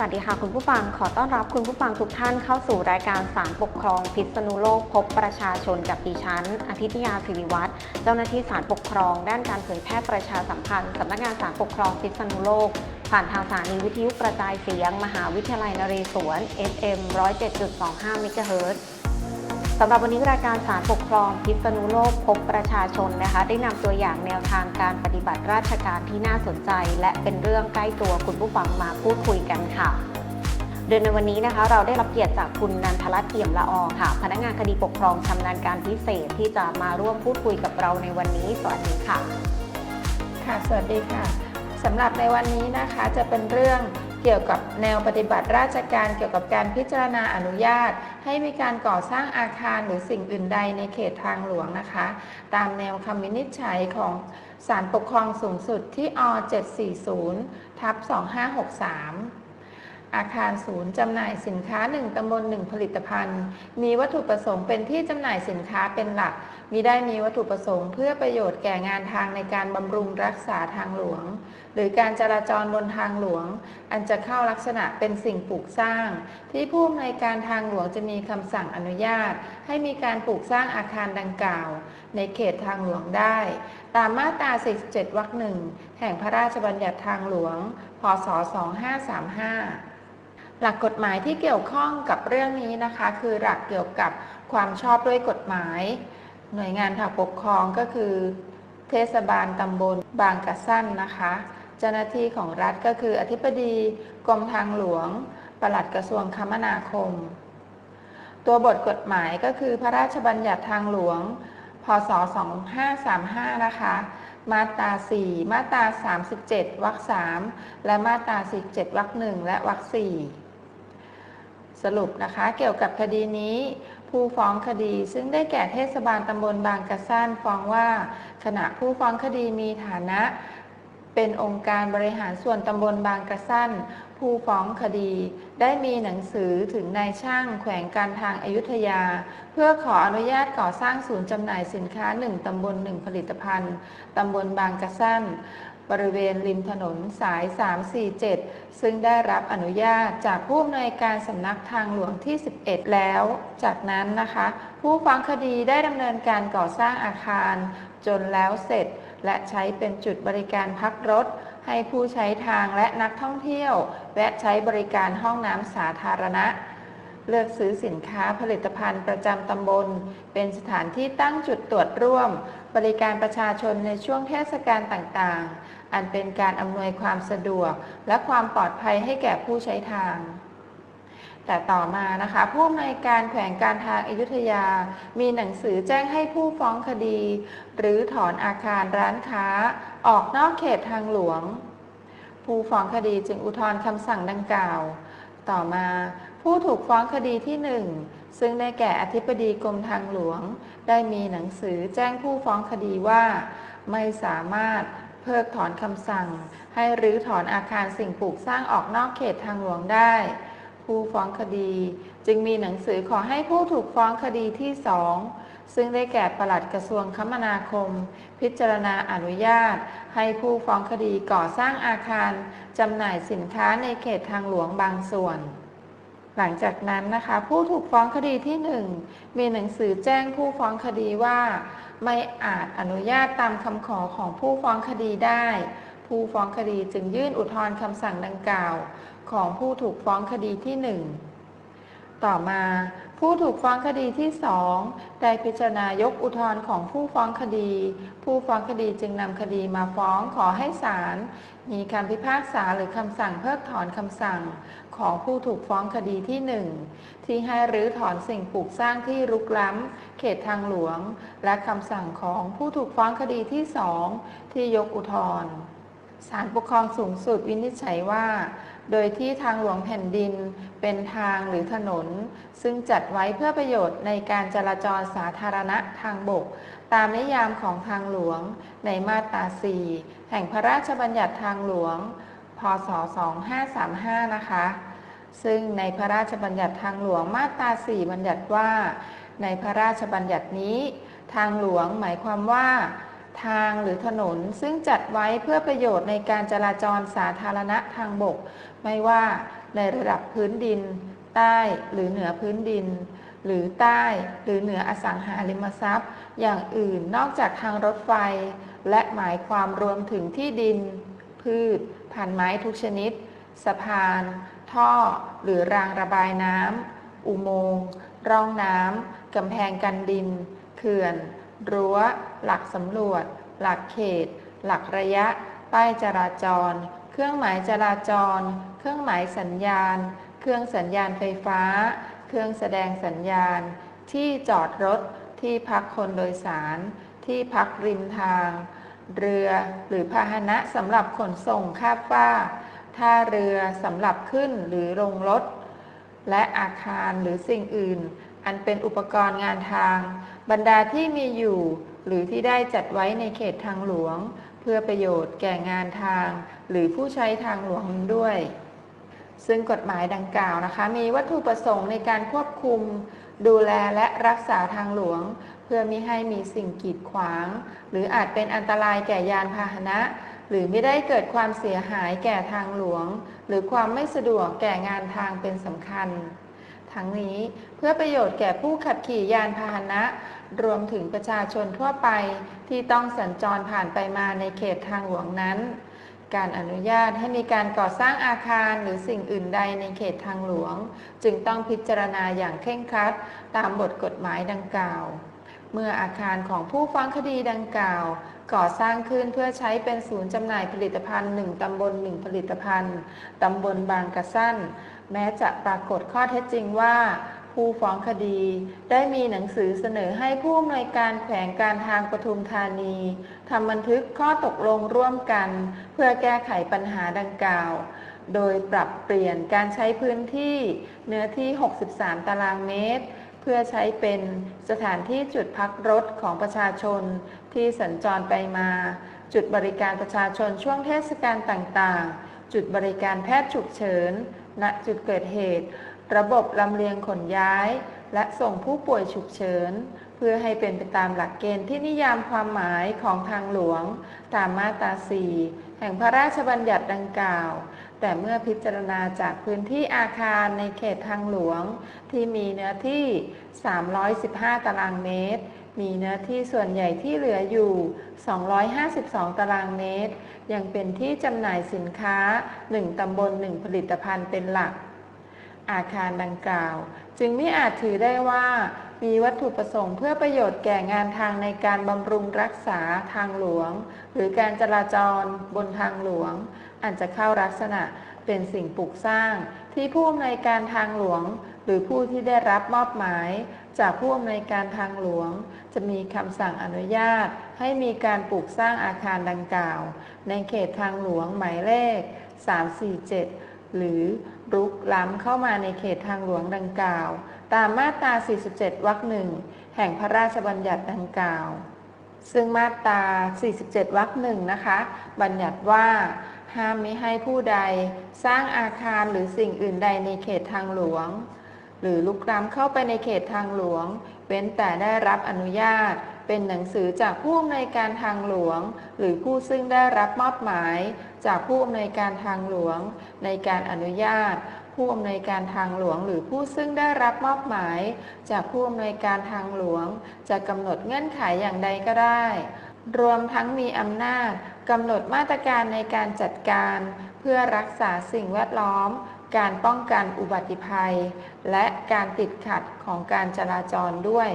วัสดีค่ะคุณผู้ฟังขอต้อนรับคุณผู้ฟังทุกท่านเข้าสู่รายการสารปกครองพิษณุโลกพบประชาชนกับดิฉันอาทิตยาศิริวัตรเจ้าหน้าที่สารปกครอง ด้านการเผยแพร่ประชาสัมพันธ์สำนักงานสารปกครองพิษณุโลก ผ่านทางสถานีวิทยุกระจายเสียง มหาวิทยาลัยนเรศวร FM 107.25เมกะเฮิรตซ์ สำหรับวันนี้รายการสารปกครองพิษณุโลกพบประชาชนนะคะ ได้นำตัวอย่างแนวทางการปฏิบัติราชการที่น่าสนใจ และเป็นเรื่องใกล้ตัวคุณผู้ฟังมาพูดคุยกันค่ะโดยในวันนี้นะคะเราได้รับเกียรติจากคุณนันทรัตน์เอี่ยมละออค่ะ พนักงานคดีปกครองชำนาญการพิเศษที่จะมาร่วมพูดคุยกับเราในวันนี้ สวัสดีค่ะ ค่ะ สวัสดีค่ะสำหรับในวันนี้นะคะจะเป็นเรื่อง เกี่ยวกับแนวปฏิบัติราชการเกี่ยวกับการพิจารณาอนุญาต ให้มีการก่อสร้างอาคารหรือสิ่งอื่นใดในเขตทางหลวงนะคะ ตามแนวคำวินิจฉัยของศาลปกครองสูงสุดที่อ740ทับ2563 อาคารศูนย์จำหน่ายสินค้า 1ตำบล1ผลิตภัณฑ์ มีวัตถุประสงค์เป็นที่จำหน่ายสินค้าเป็นหลัก มิได้มีวัตถุประสงค์เพื่อประโยชน์แก่งานทางในการบำรุงรักษาทางหลวง หรือการจราจรบนทางหลวง อันจะเข้าลักษณะเป็นสิ่งปลูกสร้าง ที่ผู้อำนวยการทางหลวงจะมีคำสั่งอนุญาต ให้มีการปลูกสร้างอาคารดังกล่าว ในเขตทางหลวงได้ ตามมาตรา 47 วรรคหนึ่งแห่งพระราชบัญญัติทางหลวง พศ 2535 หลักกฎหมายที่เกี่ยวข้องกับเรื่องนี้นะคะ คือหลักเกี่ยวกับความชอบด้วยกฎหมาย หน่วยงานทางปกครองก็คือ เทศบาลตำบลบางกะสั้นนะคะ เจ้าหน้าที่ของรัฐก็คืออธิบดีกรมทางหลวงปลัดกระทรวงคมนาคม ตัวบทกฎหมายก็คือพระราชบัญญัติทางหลวง พศ 2535 นะคะ มาตรา 4 มาตรา 37 วรรค 3 และมาตรา 47 วรรค 1 และวรรค 4 สรุปนะคะเกี่ยวกับคดีนี้ ผู้ฟ้องคดีซึ่งได้แก่เทศบาลตำบลบางกระสั้นฟ้องว่า ขณะผู้ฟ้องคดีมีฐานะเป็นองค์การบริหารส่วนตำบลบางกระสั้น ผู้ฟ้องคดี ได้มีหนังสือถึงนายช่างแขวงการทางอายุทยา เพื่อขออนุญาตก่อสร้างศูนย์จำหน่ายสินค้า 1ตำบล1ผลิตภัณฑ์ตำบลบางกระสั้น บริเวณริมถนนสาย 347 ซึ่งได้รับอนุญาตจากผู้อำนวยการสำนักทางหลวงที่ 11 แล้ว จากนั้นนะคะ ผู้ฟ้องคดีได้ดำเนินการก่อสร้างอาคาร จนแล้วเสร็จ และใช้เป็นจุดบริการพักรถ ให้ผู้ใช้ทางและนักท่องเที่ยวแวะใช้บริการห้องน้ำสาธารณะเลือกซื้อสินค้าผลิตภัณฑ์ประจำตำบล เป็นสถานที่ตั้งจุดตรวจร่วม บริการประชาชนในช่วงเทศกาลต่างๆ อันเป็นการอำนวยความสะดวกและความปลอดภัยให้แก่ผู้ใช้ทาง แต่ต่อมานะคะผู้อำนวยการแขวงการทางอายุธยา มีหนังสือแจ้งให้ผู้ฟ้องคดี หรือถอนอาคารร้านค้า ออกนอกเขตทางหลวง ผู้ฟ้องคดีจึงอุทธรณ์คำสั่งดังกล่าว ต่อมาผู้ถูกฟ้องคดีที่หนึ่งซึ่งได้แก่อธิบดีกรมทางหลวง ได้มีหนังสือแจ้งผู้ฟ้องคดีว่า ไม่สามารถเพิกถอนคำสั่ง ให้รื้อถอนอาคารสิ่งปลูกสร้างออกนอกเขตทางหลวงได้ ผู้ฟ้องคดี จึงมีหนังสือขอให้ผู้ถูกฟ้องคดีที่สองซึ่งได้แก่ปลัดกระทรวงคมนาคม พิจารณาอนุญาต ให้ผู้ฟ้องคดีก่อสร้างอาคารจำหน่ายสินค้าในเขตทางหลวงบางส่วน หลังจากนั้นนะคะ ผู้ถูกฟ้องคดีที่ 1 มีหนังสือแจ้งผู้ฟ้องคดีว่า ไม่อาจอนุญาตตามคำขอของผู้ฟ้องคดีได้ ผู้ฟ้องคดีจึงยื่นอุทธรณ์คำสั่งดังกล่าว ของผู้ถูกฟ้องคดีที่ 1 ต่อมา ผู้ถูกฟ้องคดีที่2ได้พิจารณายกอุทธรณ์ของผู้ฟ้องคดี ผู้ฟ้องคดีจึงนำคดีมาฟ้องขอให้ศาลมีคำพิพากษาหรือคำสั่งเพิกถอนคำสั่ง ของผู้ถูกฟ้องคดีที่1ที่ให้รื้อถอนสิ่งปลูกสร้างที่รุกล้ำ เขตทางหลวง และคำสั่งของผู้ถูกฟ้องคดีที่2ที่ยกอุทธรณ์ศาลปกครองสูงสุดวินิจฉัยว่า โดยที่ทางหลวงแผ่นดิน เป็นทางหรือถนน ซึ่งจัดไว้เพื่อประโยชน์ในการจราจรสาธารณะทางบก ตามนิยามของทางหลวง ในมาตรา4แห่งพระราชบัญญัติทางหลวง พศ 2535 นะคะ ซึ่งในพระราชบัญญัติทางหลวงมาตรา4บัญญัติว่า ในพระราชบัญญัตินี้ ทางหลวงหมายความว่าทางหรือถนนซึ่งจัดไว้เพื่อประโยชน์ในการจราจรสาธารณะทางบก ไม่ว่า ในระดับพื้นดิน ใต้หรือเหนือพื้นดิน หรือใต้หรือเหนืออสังหาริมทรัพย์ อย่างอื่นนอกจากทางรถไฟ และหมายความรวมถึงที่ดิน พืชพันไม้ทุกชนิด สะพาน ท่อ หรือรางระบายน้ำอุโมงค์ร่องน้ำกำแพงกันดิน เขื่อน รั้ว หลักสำรวจ หลักเขต หลักระยะ ป้ายจราจร เครื่องหมายจราจร เครื่องหมายสัญญาณ เครื่องสัญญาณไฟฟ้า เครื่องแสดงสัญญาณ ที่จอดรถ ที่พักคนโดยสาร ที่พักริมทาง เรือหรือพาหนะสำหรับขนส่งข้ามฟ้าท่าเรือสำหรับขึ้นหรือลงรถ และอาคารหรือสิ่งอื่น อันเป็นอุปกรณ์งานทาง บรรดาที่มีอยู่ หรือที่ได้จัดไว้ในเขตทางหลวง เพื่อประโยชน์แก่งานทาง หรือผู้ใช้ทางหลวงด้วย ซึ่งกฎหมายดังกล่าวนะคะ มีวัตถุประสงค์ในการควบคุม ดูแลและรักษาทางหลวง เพื่อมิให้มีสิ่งกีดขวาง หรืออาจเป็นอันตรายแก่ยานพาหนะ หรือไม่ได้เกิดความเสียหายแก่ทางหลวง หรือความไม่สะดวกแก่งานทางเป็นสำคัญ ทั้งนี้เพื่อประโยชน์แก่ผู้ขับขี่ยานพาหนะ รวมถึงประชาชนทั่วไปที่ต้องสัญจรผ่านไปมาในเขตทางหลวงนั้น การอนุญาตให้มีการก่อสร้างอาคารหรือสิ่งอื่นใดในเขตทางหลวง จึงต้องพิจารณาอย่างเคร่งครัด ตามบทกฎหมายดังกล่าว เมื่ออาคารของผู้ฟ้องคดีดังกล่าว ก่อสร้างขึ้นเพื่อใช้เป็นศูนย์จำหน่ายผลิตภัณฑ์หนึ่งตำบลหนึ่งผลิตภัณฑ์ตำบลบางกระสั้น แม้จะปรากฏข้อเท็จจริงว่า ผู้ฟ้องคดี ได้มีหนังสือเสนอให้ผู้อำนวยการแขวงการทางปทุมธานีทำบันทึกข้อตกลงร่วมกัน เพื่อแก้ไขปัญหาดังกล่าว โดยปรับเปลี่ยนการใช้พื้นที่เนื้อที่ 63 ตารางเมตร เพื่อใช้เป็นสถานที่จุดพักรถของประชาชนที่สัญจรไปมา จุดบริการประชาชนช่วงเทศกาลต่างๆ จุดบริการแพทย์ฉุกเฉินณจุดเกิดเหตุ ระบบลำเลียงขนย้าย และส่งผู้ป่วยฉุกเฉิน เพื่อให้เป็นไปตามหลักเกณฑ์ที่นิยามความหมายของทางหลวง ตามมาตรา 4 แห่งพระราชบัญญัติดังกล่าว แต่เมื่อพิจารณาจากพื้นที่อาคารในเขตทางหลวง ที่มีเนื้อที่ 315 ตารางเมตรมีเนื้อที่ส่วนใหญ่ที่เหลืออยู่ 252 ตารางเมตร ยังเป็นที่จำหน่ายสินค้า 1 ตำบล 1 ผลิตภัณฑ์เป็นหลัก อาคารดังกล่าว จึงไม่อาจถือได้ว่า มีวัตถุประสงค์เพื่อประโยชน์แก่งานทางในการบำรุงรักษาทางหลวง หรือการจราจรบนทางหลวงอาจจะเข้าลักษณะเป็นสิ่งปลูกสร้าง ที่ผู้อำนวยการทางหลวง หรือผู้ที่ได้รับมอบหมาย จากผู้อำนวยการทางหลวง จะมีคำสั่งอนุญาต ให้มีการปลูกสร้างอาคารดังกล่าว ในเขตทางหลวงหมายเลข 347 หรือรุกล้ำเข้ามาในเขตทางหลวงดังกล่าว ตามมาตรา 47 วรรคหนึ่งแห่งพระราชบัญญัติดังกล่าว ซึ่งมาตรา 47 วรรคหนึ่งนะคะ บัญญัติว่า ห้ามไม่ให้ผู้ใดสร้างอาคารหรือสิ่งอื่นใดในเขตทางหลวง หรือลุกล้ำเข้าไปในเขตทางหลวง เว้นแต่ได้รับอนุญาตเป็นหนังสือจากผู้อำนวยการทางหลวง หรือผู้ซึ่งได้รับมอบหมาย จากผู้อำนวยการทางหลวง ในการอนุญาต ผู้อำนวยการทางหลวง หรือผู้ซึ่งได้รับมอบหมาย จากผู้อำนวยการทางหลวง จะกำหนดเงื่อนไขอย่างใดก็ได้ รวมทั้งมีอำนาจกำหนดมาตรการในการจัดการ เพื่อรักษาสิ่งแวดล้อม การป้องกันอุบัติภัย และการติดขัดของการจราจรด้วย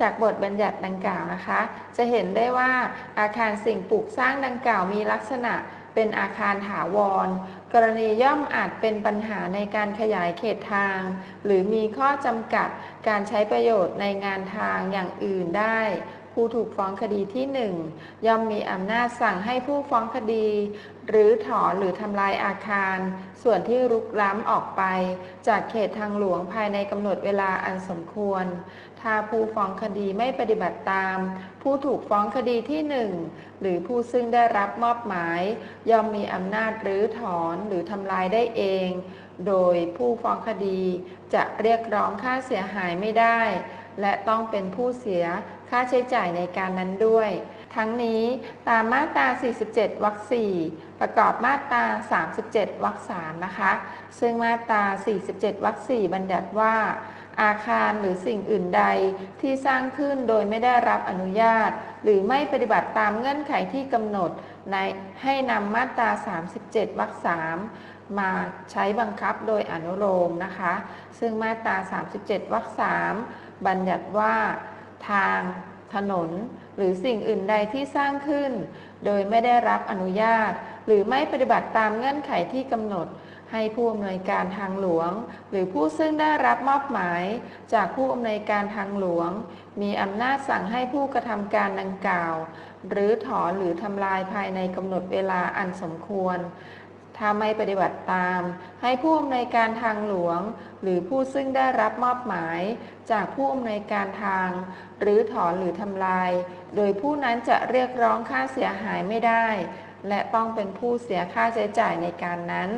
จากบทบัญญัติดังกล่าวนะคะ จะเห็นได้ว่าอาคารสิ่งปลูกสร้างดังกล่าวมีลักษณะเป็นอาคารถาวร กรณีย่อมอาจเป็นปัญหาในการขยายเขตทาง หรือมีข้อจำกัดการใช้ประโยชน์ในงานทางอย่างอื่นได้ ผู้ถูกฟ้องคดีที่ 1 ย่อมมีอำนาจสั่งให้ผู้ฟ้องคดี หรือถอนหรือทำลายอาคาร ส่วนที่รุกล้ำออกไป จากเขตทางหลวงภายในกำหนดเวลาอันสมควร ถ้าผู้ฟ้องคดีไม่ปฏิบัติตาม ผู้ถูกฟ้องคดีที่1หรือผู้ซึ่งได้รับมอบหมาย ย่อมมีอำนาจรื้อถอนหรือทำลายได้เอง โดยผู้ฟ้องคดีจะเรียกร้องค่าเสียหายไม่ได้ และต้องเป็นผู้เสียค่าใช้จ่ายในการนั้นด้วย ทั้งนี้ตามมาตรา 47 วรรค 4 ประกอบมาตรา 37 วรรค 3 นะคะ ซึ่งมาตรา 47 วรรค 4 บัญญัติว่า อาคารหรือสิ่งอื่นใดที่สร้างขึ้นโดยไม่ได้รับอนุญาต หรือไม่ปฏิบัติตามเงื่อนไขที่กำหนดในให้นำมาตรา 37 วรรค 3มาใช้บังคับโดยอนุโลมนะคะ ซึ่งมาตรา 37 วรรค 3 บัญญัติว่าทาง ถนน หรือสิ่งอื่นใดที่สร้างขึ้น โดยไม่ได้รับอนุญาต หรือไม่ปฏิบัติตามเงื่อนไขที่กำหนด ให้ผู้อำนวยการทางหลวง หรือผู้ซึ่งได้รับมอบหมาย จากผู้อำนวยการทางหลวง มีอำนาจสั่งให้ผู้กระทำการดังกล่าว หรือถอนหรือทำลายภายในกำหนดเวลาอันสมควร ถ้าไม่ปฏิบัติตาม ให้ผู้อำนวยการทางหลวง หรือผู้ซึ่งได้รับมอบหมาย จากผู้อำนวยการทาง หรือถอนหรือทำลาย โดยผู้นั้นจะเรียกร้องค่าเสียหายไม่ได้ และต้องเป็นผู้เสียค่าใช้จ่ายในการนั้น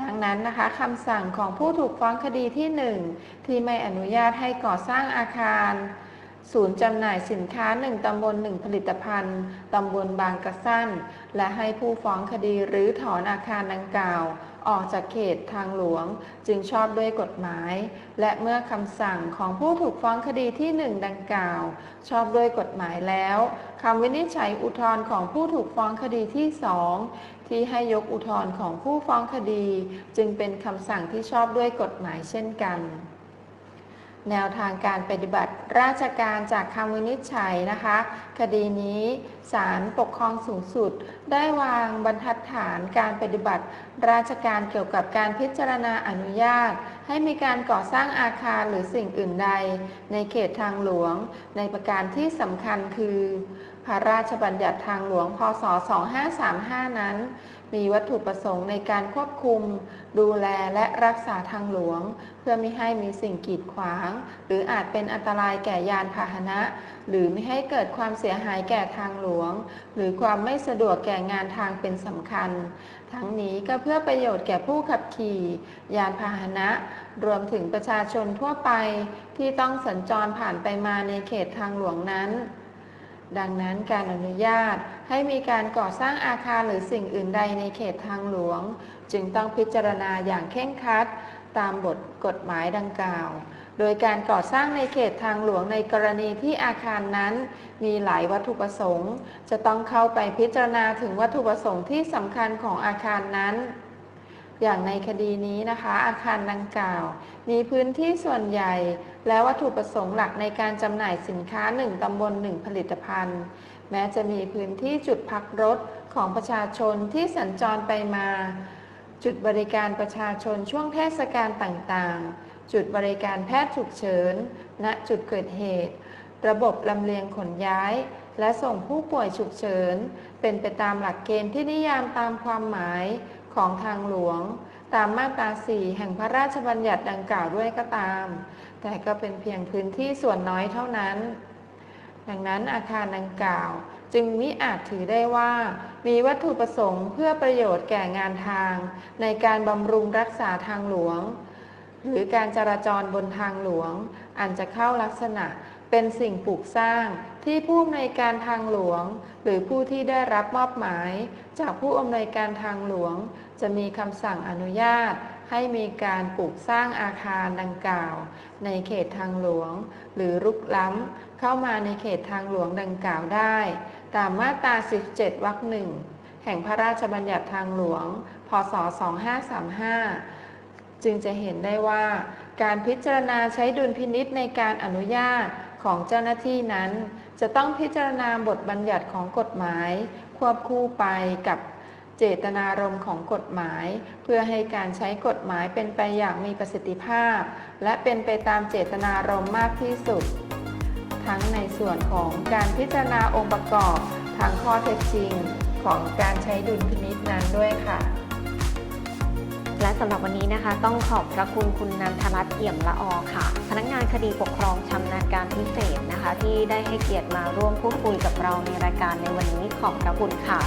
ดังนั้นนะคะคำสั่งของผู้ถูกฟ้องคดีที่ 1 ที่ไม่อนุญาตให้ก่อสร้างอาคาร ศูนย์จำหน่ายสินค้า 1 ตำบล 1 ผลิตภัณฑ์ ตำบลบางกระสั้น และให้ผู้ฟ้องคดีหรือถอนอาคารดังกล่าว ออกจากเขตทางหลวง จึงชอบด้วยกฎหมาย และเมื่อคำสั่งของผู้ถูกฟ้องคดีที่ 1 ดังกล่าว ชอบด้วยกฎหมายแล้วคำวินิจฉัยอุทธรณ์ของผู้ถูกฟ้องคดีที่ 2 ที่ให้ยกอุทธรณ์ของผู้ฟ้องคดี จึงเป็นคำสั่งที่ชอบด้วยกฎหมายเช่นกัน แนวทางการปฏิบัติราชการจากคำวินิจฉัยนะคะ คดีนี้ศาลปกครองสูงสุด ได้วางบรรทัดฐานการปฏิบัติ ราชการเกี่ยวกับการพิจารณาอนุญาต ให้มีการก่อสร้างอาคารหรือสิ่งอื่นใด ในเขตทางหลวง ในประการที่สำคัญคือ พระราชบัญญัติทางหลวงพศ 2535 นั้น มีวัตถุประสงค์ในการควบคุม ดูแลและรักษาทางหลวง เพื่อไม่ให้มีสิ่งกีดขวาง หรืออาจเป็นอันตรายแก่ยานพาหนะ หรือไม่ให้เกิดความเสียหายแก่ทางหลวง หรือความไม่สะดวกแก่งานทางเป็นสำคัญ ทั้งนี้ก็เพื่อประโยชน์แก่ผู้ขับขี่ ยานพาหนะ รวมถึงประชาชนทั่วไปที่ต้องสัญจรผ่านไปมาในเขตทางหลวงนั้น ดังนั้นการอนุญาต ให้มีการก่อสร้างอาคารหรือสิ่งอื่นใดในเขตทางหลวง จึงต้องพิจารณาอย่างเคร่งครัด ตามบทกฎหมายดังกล่าว โดยการก่อสร้างในเขตทางหลวงในกรณีที่อาคารนั้น มีหลายวัตถุประสงค์ จะต้องเข้าไปพิจารณาถึงวัตถุประสงค์ที่สำคัญของอาคารนั้นอย่างในคดีนี้นะคะ อาคารดังกล่าว มีพื้นที่ส่วนใหญ่ และวัตถุประสงค์หลักในการจำหน่ายสินค้า 1ตำบล1ผลิตภัณฑ์ แม้จะมีพื้นที่จุดพักรถของประชาชนที่สัญจรไปมา จุดบริการประชาชนช่วงเทศกาลต่างๆ จุดบริการแพทย์ฉุกเฉิน ณ จุดเกิดเหตุ ระบบลำเลียงขนย้าย และส่งผู้ป่วยฉุกเฉิน เป็นไปตามหลักเกณฑ์ที่นิยามตามความหมายของทางหลวง ตามมาตรา4แห่งพระราชบัญญัติดังกล่าวด้วยก็ตาม แต่ก็เป็นเพียงพื้นที่ส่วนน้อยเท่านั้น ดังนั้นอาคารดังกล่าว จึงมิอาจถือได้ว่า มีวัตถุประสงค์เพื่อประโยชน์แก่งานทาง ในการบำรุงรักษาทางหลวง หรือการจราจรบนทางหลวง อันจะเข้าลักษณะเป็นสิ่งปลูกสร้างที่ผู้อำนวยการทางหลวง หรือผู้ที่ได้รับมอบหมาย จากผู้อำนวยการทางหลวง จะมีคำสั่งอนุญาต ให้มีการปลูกสร้างอาคารดังกล่าว ในเขตทางหลวง หรือรุกล้ำ เข้ามาในเขตทางหลวงดังกล่าวได้ ตามมาตรา 17 วรรคหนึ่งแห่งพระราชบัญญัติทางหลวง พศ 2535 จึงจะเห็นได้ว่า การพิจารณาใช้ดุลพินิษในการอนุญาตของเจ้าหน้าที่นั้น จะต้องพิจารณาบทบัญญัติของกฎหมาย ควบคู่ไปกับเจตนารมณ์ของกฎหมาย เพื่อให้การใช้กฎหมายเป็นไปอย่างมีประสิทธิภาพ และเป็นไปตามเจตนารมณ์มากที่สุด ทั้งในส่วนของการพิจารณาองค์ประกอบทางข้อเท็จจริง ของการใช้ดุลพินิษนั้นด้วยค่ะ และสำหรับวันนี้นะคะ ต้องขอบพระคุณคุณนันทรัตน์เอี่ยมละออค่ะ พนักงานคดีปกครองชำนาญการพิเศษนะคะ ที่ได้ให้เกียรติมาร่วมพูดคุยกับเราในรายการในวันนี้ขอบพระคุณค่ะ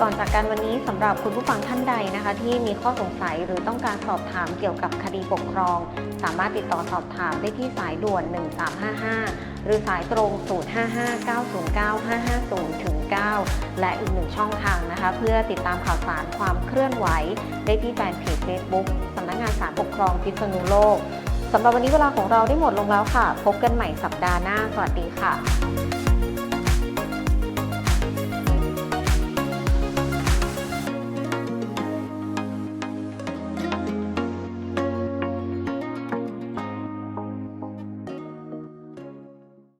ก่อนจากกันวันนี้สำหรับคุณผู้ฟังท่านใดนะคะ ที่มีข้อสงสัยหรือต้องการสอบถามเกี่ยวกับคดีปกครอง สามารถติดต่อสอบถามได้ที่สายด่วน 1355 หรือสายตรง 055-909-550ถึง9และอีกหนึ่งช่องทางนะคะ เพื่อติดตามข่าวสารความเคลื่อนไหว ได้ที่แฟนเพจ Facebook สำนักงานศาลปกครองพิษณุโลกสำหรับวันนี้เวลาของเราได้หมดลงแล้วค่ะ พบกันใหม่สัปดาห์หน้า สวัสดีค่ะ